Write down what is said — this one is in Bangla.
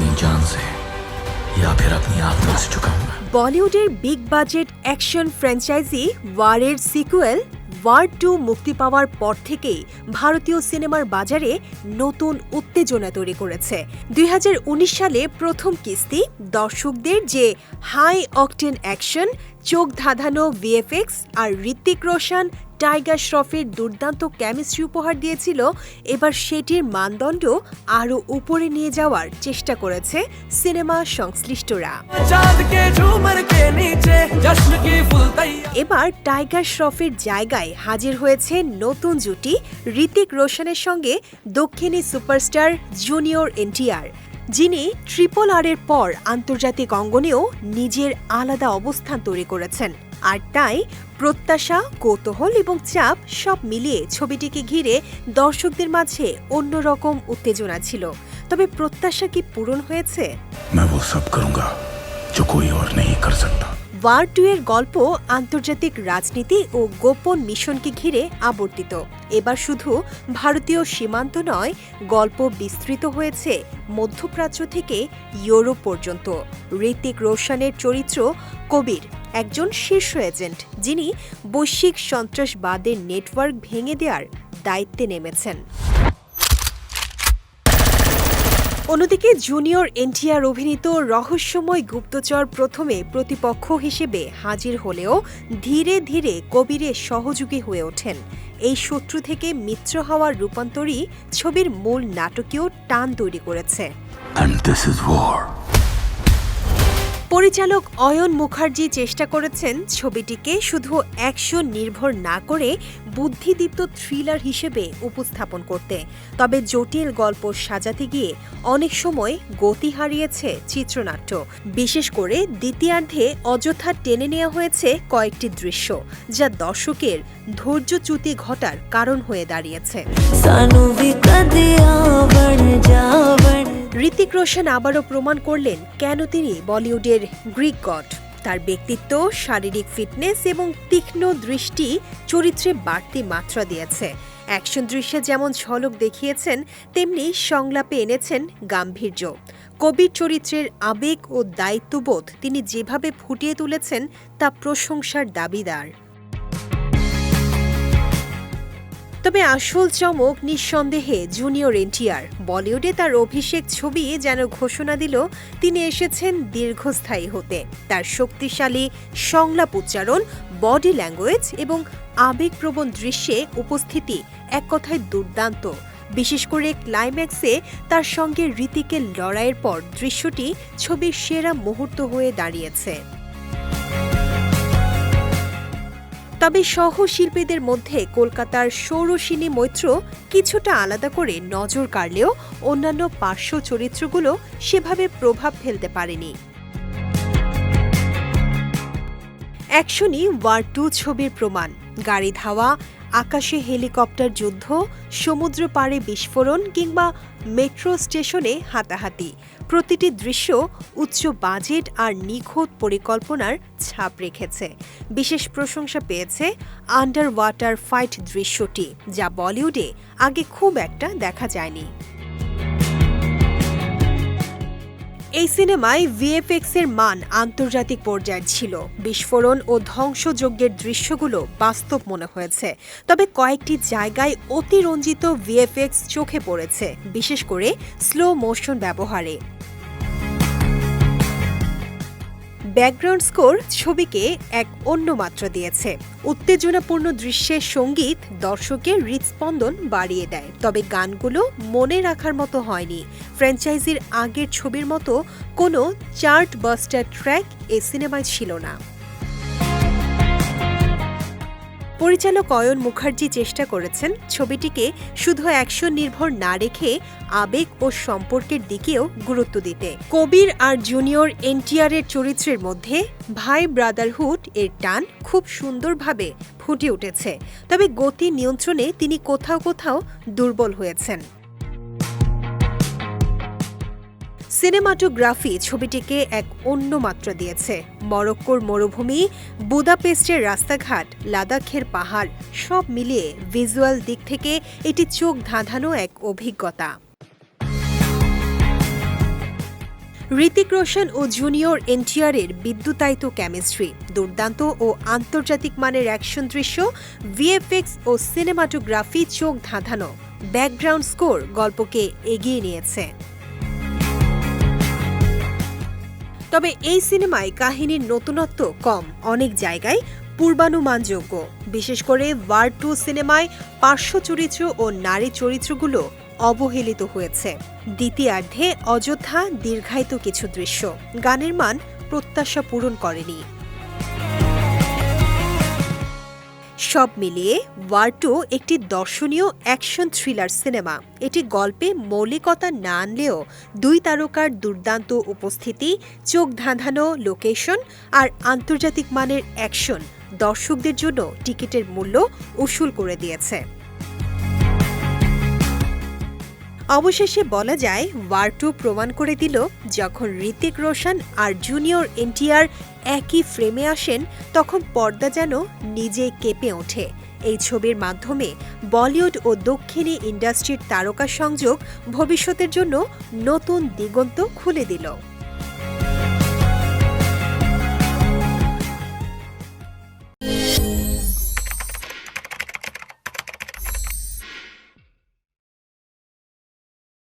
अपनी जान से या फिर अपनी आत्मा से चुकाऊंगा বলিউডের বিগ বাজেট অ্যাকশন ফ্র্যাঞ্চাইজি ওয়ারের সিকুয়েল ওয়ার টু মুক্তি পাওয়ার পর থেকেই ভারতীয় সিনেমার বাজারে নতুন উত্তেজনা তৈরি করেছে দুই সালে প্রথম কিস্তি দর্শকদের যে হাই অকটেন অ্যাকশন চোখ ধাঁধানো ভিএফএক্স আর ঋত্বিক রোশন টাইগার শ্রফের দুর্দান্ত কেমিস্ট্রি উপহার দিয়েছিল এবার সেটির মানদণ্ড আরও উপরে নিয়ে যাওয়ার চেষ্টা করেছে সিনেমা সংশ্লিষ্টরা। এবার টাইগার শ্রফের জায়গায় হাজির হয়েছে নতুন জুটি ঋতিক রোশনের সঙ্গে দক্ষিণী সুপারস্টার জুনিয়র এনটিআর। যিনি ট্রিপল আর এর পর আন্তর্জাতিক অঙ্গনেও নিজের আলাদা অবস্থান তৈরি করেছেন আর তাই প্রত্যাশা কৌতূহল এবং চাপ সব মিলিয়ে ছবিটিকে ঘিরে দর্শকদের মাঝে অন্যরকম উত্তেজনা ছিল তবে প্রত্যাশা কি পূরণ হয়েছে मैं वो सब करूंगा जो कोई और नहीं कर सकता ওয়ার টু এর গল্প আন্তর্জাতিক রাজনীতি ও গোপন মিশনকে ঘিরে আবর্তিত। এবার শুধু ভারতীয় সীমান্ত নয়, গল্প বিস্তৃত হয়েছে মধ্যপ্রাচ্য থেকে ইউরোপ পর্যন্ত। ঋতিক রোশনের চরিত্র কবির, একজন শীর্ষ এজেন্ট, যিনি বৈশ্বিক সন্ত্রাসবাদের নেটওয়ার্ক ভেঙে দেওয়ার দায়িত্বে নেমেছেন। অন্যদিকে জুনিয়র এনটিআর অভিনীত রহস্যময় গুপ্তচর প্রথমে প্রতিপক্ষ হিসেবে হাজির হলেও ধীরে ধীরে কবিরের সহযোগী হয়ে ওঠেন এই শত্রু থেকে মিত্র হওয়ার রূপান্তরই ছবির মূল নাটকীয় টান তৈরি করেছে And this is war. পরিচালক অয়ন মুখার্জি চেষ্টা করেছেন ছবিটিকে শুধু অ্যাকশন নির্ভর না করে বুদ্ধিদীপ্ত থ্রিলার হিসেবে উপস্থাপন করতে। তবে জটিল গল্প সাজাতে গিয়ে অনেক সময় গতি হারিয়েছে চিত্রনাট্য। বিশেষ করে দ্বিতীয়ার্ধে অযথা টেনে নেওয়া হয়েছে কয়েকটি দৃশ্য, যা দর্শকের ধৈর্যচ্যুতি ঘটার কারণ হয়ে দাঁড়িয়েছে। ঋতিক রোশন আবারও প্রমাণ করলেন কেন তিনি বলিউডের গ্রিক গড। তার ব্যক্তিত্ব, শারীরিক ফিটনেস এবং তীক্ষ্ণ দৃষ্টি চরিত্রে বাড়তি মাত্রা দিয়েছে। অ্যাকশন দৃশ্যে যেমন ঝলক দেখিয়েছেন, তেমনি সংলাপে এনেছেন গাম্ভীর্য। কবির চরিত্রের আবেগ ও দায়িত্ববোধ তিনি যেভাবে ফুটিয়ে তুলেছেন তা প্রশংসার দাবিদার। তবে আসল চমক নিঃসন্দেহে জুনিয়র এনটিআর। বলিউডে তার অভিষেক ছবি যেন ঘোষণা দিল, তিনি এসেছেন দীর্ঘস্থায়ী হতে। তার শক্তিশালী সংলাপ উচ্চারণ, বডি ল্যাঙ্গুয়েজ এবং আবেগপ্রবণ দৃশ্যে উপস্থিতি এক কথায় দুর্দান্ত। বিশেষ করে ক্লাইম্যাক্সে তার সঙ্গে ঋতিকের লড়াইয়ের পর দৃশ্যটি ছবির সেরা মুহূর্ত হয়ে দাঁড়িয়েছে। তবে সহশিল্পীদের মধ্যে কলকাতার সৌরসিনী মৈত্র কিছুটা আলাদা করে নজর কাড়লেও অন্যান্য পার্শ্ব চরিত্রগুলো সেভাবে প্রভাব ফেলতে পারেনি। অ্যাকশনই ওয়ার টু ছবির প্রমাণ। গাড়ি ধাওয়া আকাশে হেলিকপ্টার যুদ্ধ, সমুদ্র পাড়ে বিস্ফোরণ কিংবা মেট্রো স্টেশনে হাতাহাতি। প্রতিটি দৃশ্য উচ্চ বাজেট আর নিখুঁত পরিকল্পনার ছাপ রেখেছে। বিশেষ প্রশংসা পেয়েছে আন্ডার ওয়াটার ফাইট দৃশ্যটি, যা বলিউডে আগে খুব একটা দেখা যায়নি। এই সিনেমায় ভিএফএক্স এর মান আন্তর্জাতিক পর্যায়ের ছিল। বিস্ফোরণ ও ধ্বংসযজ্ঞের দৃশ্যগুলো বাস্তব মনে হয়েছে। তবে কয়েকটি জায়গায় অতিরঞ্জিত ভিএফএক্স চোখে পড়েছে, বিশেষ করে স্লো মোশন ব্যবহারে। ব্যাকগ্রাউন্ড স্কোর ছবিকে এক অন্য মাত্রা দিয়েছে। উত্তেজনাপূর্ণ দৃশ্যের সংগীত দর্শকের হৃদস্পন্দন বাড়িয়ে দেয়। তবে গানগুলো মনে রাখার মতো হয়নি। ফ্র্যাঞ্চাইজির আগের ছবির মতো কোনো চার্ট বাস্টার ট্র্যাক এ সিনেমায় ছিল না। পরিচালক অয়ন মুখার্জি চেষ্টা করেছেন ছবিটিকে শুধু অ্যাকশন নির্ভর না রেখে আবেগ ও সম্পর্কের দিকেও গুরুত্ব দিতে। কবির আর জুনিয়র এনটিআরের চরিত্রের মধ্যে ভাই ব্রাদারহুড এর টান খুব সুন্দরভাবে ফুটে উঠেছে, তবে গতি নিয়ন্ত্রণে তিনি কোথাও কোথাও দুর্বল হয়েছেন। সিনেমাটোগ্রাফি ছবিটিকে এক অন্য মাত্রা দিয়েছে। মরক্কোর মরুভূমি, বুদাপেস্টের রাস্তাঘাট, লাদাখের পাহাড়, সব মিলিয়ে ভিজুয়াল দিক থেকে এটি চোখ ধাঁধানো এক অভিজ্ঞতা। ঋতিক রোশন ও জুনিয়র এনটিআরের বিদ্যুতায়িত কেমিস্ট্রি, দুর্দান্ত ও আন্তর্জাতিক মানের অ্যাকশন দৃশ্য, ভিএফএক্স ও সিনেমাটোগ্রাফি চোখ ধাঁধানো। ব্যাকগ্রাউন্ড স্কোর গল্পকে এগিয়ে নিয়েছে। তবে এই সিনেমায় কাহিনীর নতুনত্ব কম, অনেক জায়গায় পূর্বানুমানযোগ্য। বিশেষ করে ওয়ার টু সিনেমায় পার্শ্ব চরিত্র ও নারী চরিত্রগুলো অবহেলিত হয়েছে। দ্বিতীয়ার্ধে অযোধ্যা দীর্ঘায়িত কিছু দৃশ্য। গানের মান প্রত্যাশা পূরণ করেনি। সব মিলিয়ে ওয়ার্টো একটি দর্শনীয় অ্যাকশন থ্রিলার সিনেমা। এটি গল্পে মৌলিকতা না আনলেও দুই তারকার দুর্দান্ত উপস্থিতি, চোখ ধাঁধানো লোকেশন আর আন্তর্জাতিক মানের অ্যাকশন দর্শকদের জন্য টিকিটের মূল্য উসুল করে দিয়েছে। অবশেষে বলা যায় ওয়ার টু প্রমাণ করে দিল, যখন ঋতিক রোশন আর জুনিয়র এনটিআর একই ফ্রেমে আসেন, তখন পর্দা যেন নিজেই কেঁপে ওঠে। এই ছবির মাধ্যমে বলিউড ও দক্ষিণী ইন্ডাস্ট্রির তারকা সংযোগ ভবিষ্যতের জন্য নতুন দিগন্ত খুলে দিল।